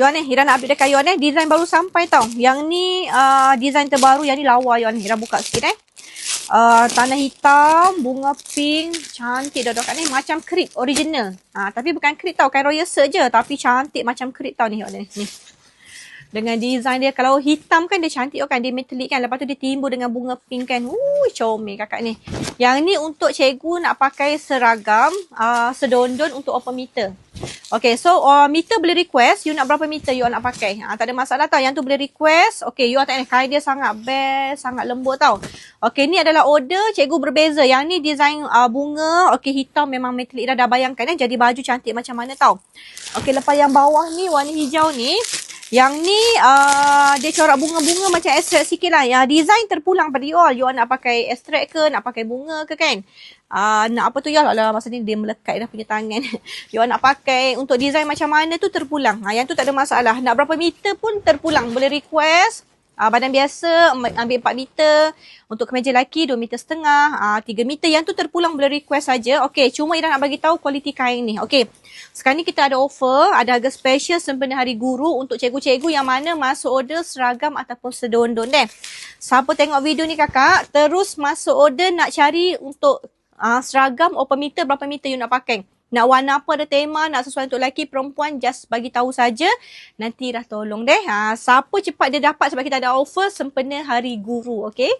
Yuan ni, Ira nak update dekat Yuan eh. Design baru sampai tau. Yang ni uh, design terbaru. Yang ni lawa Yuan. Ira buka sikit eh. Uh, tanah hitam, bunga pink, cantik dah kat ni. Macam crepe original. Uh, tapi bukan crepe tau. Kain royal search je. Tapi cantik macam crepe tau ni. Yuan ni. ni dengan design dia kalau hitam kan dia cantik kan dia metallic kan lepas tu dia timbul dengan bunga pink kan uh comel kakak ni yang ni untuk cikgu nak pakai seragam uh, sedondon untuk open meter Okay, so uh, meter boleh request you nak berapa meter you nak pakai. Uh, tak ada masalah tau. Yang tu boleh request. Okay, you tak ni kain dia sangat best, sangat lembut tau. Okay, ni adalah order cikgu berbeza. Yang ni design uh, bunga. Okay, hitam memang metallic dah, dah bayangkan eh. Jadi baju cantik macam mana tau. Okay, lepas yang bawah ni warna hijau ni. Yang ni uh, dia corak bunga-bunga macam abstract sikit lah. Yang design terpulang pada you all. You all nak pakai abstract ke, nak pakai bunga ke kan. Uh, nak apa tu ya lah masa ni dia melekat dah punya tangan. you all nak pakai untuk design macam mana tu terpulang. Uh, yang tu tak ada masalah. Nak berapa meter pun terpulang. Boleh request. Uh, badan biasa ambil 4 meter. Untuk kemeja lelaki 2 meter setengah. Uh, 3 meter. Yang tu terpulang boleh request saja. Okay, cuma Ira nak bagi tahu kualiti kain ni. Okay. Sekarang ni kita ada offer, ada harga special sempena hari guru untuk cikgu-cikgu yang mana masuk order seragam ataupun sedondon deh. Siapa tengok video ni kakak, terus masuk order nak cari untuk uh, seragam open meter berapa meter you nak pakai. Nak warna apa ada tema, nak sesuai untuk lelaki, perempuan, just bagi tahu saja. Nanti dah tolong deh. Ha, siapa cepat dia dapat sebab kita ada offer sempena hari guru, okay?